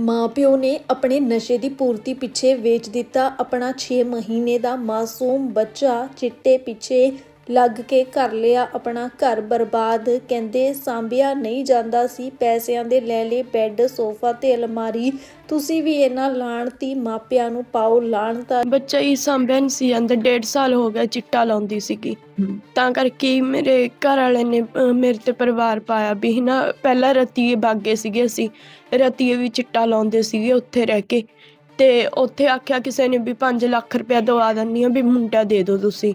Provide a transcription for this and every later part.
ਮਾਪਿਓ ਨੇ ਆਪਣੇ ਨਸ਼ੇ ਦੀ ਪੂਰਤੀ ਪਿੱਛੇ ਵੇਚ ਦਿੱਤਾ। ਆਪਣਾ 6 ਮਹੀਨੇ ਦਾ ਮਾਸੂਮ ਬੱਚਾ ਚਿੱਟੇ ਪਿੱਛੇ ਲੱਗ ਕੇ ਕਰ ਲਿਆ ਆਪਣਾ ਘਰ ਬਰਬਾਦ। ਕਹਿੰਦੇ ਸਾਂਭਿਆ ਨਹੀਂ ਜਾਂਦਾ ਸੀ। ਪੈਸਿਆਂ ਦੇ ਲੈ ਲਏ ਬੈੱਡ ਸੋਫਾ ਤੇ ਅਲਮਾਰੀ। ਤੁਸੀਂ ਵੀ ਇਹਨਾਂ ਲਾਣਤੀ ਮਾਪਿਆਂ ਨੂੰ ਪਾਓ ਲਾਣਤਾ ਬੱਚਾ ਹੀ ਸਾਂਭਿਆ ਨਹੀਂ ਸੀ। ਜਾਂਦਾ ਡੇਢ ਸਾਲ ਹੋ ਗਿਆ ਚਿੱਟਾ ਲਾਉਂਦੀ ਸੀਗੀ। ਤਾਂ ਕਰਕੇ ਮੇਰੇ ਘਰ ਵਾਲੇ ਨੇ ਅਹ, ਮੇਰੇ ਤੇ ਪਰਿਵਾਰ ਪਾਇਆ ਵੀ ਨਾ ਪਹਿਲਾਂ ਰਤੀਏ ਬਾਗੇ ਸੀਗੇ ਅਸੀਂ। ਰਤੀਏ ਵੀ ਚਿੱਟਾ ਲਾਉਂਦੇ ਸੀਗੇ ਉੱਥੇ ਰਹਿ ਕੇ। ਤੇ ਉੱਥੇ ਆਖਿਆ ਕਿਸੇ ਨੇ ਵੀ 5 ਲੱਖ ਰੁਪਇਆ ਦਵਾ ਦਿੰਨੀ ਆ ਵੀ ਮੁੰਡਾ ਦੇ ਦਿਓ ਤੁਸੀਂ।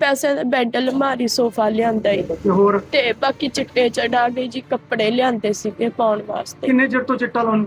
ਪੈਸੇ ਦਾ ਬੈੱਡ ਅਲਮਾਰੀ ਸੋਫਾ ਲਿਆਂਦਾ ਈ। ਤੇ ਹੋਰ? ਤੇ ਬਾਕੀ ਚਿੱਟੇ ਚੜਾ ਗਏ ਜੀ ਕੱਪੜੇ ਲਿਆਂਦੇ ਸੀਗੇ ਪਾਉਣ ਵਾਸਤੇ। ਕਿੰਨੇ ਚਿਰ ਤੋਂ ਚਿੱਟਾ ਲਾਉਣ?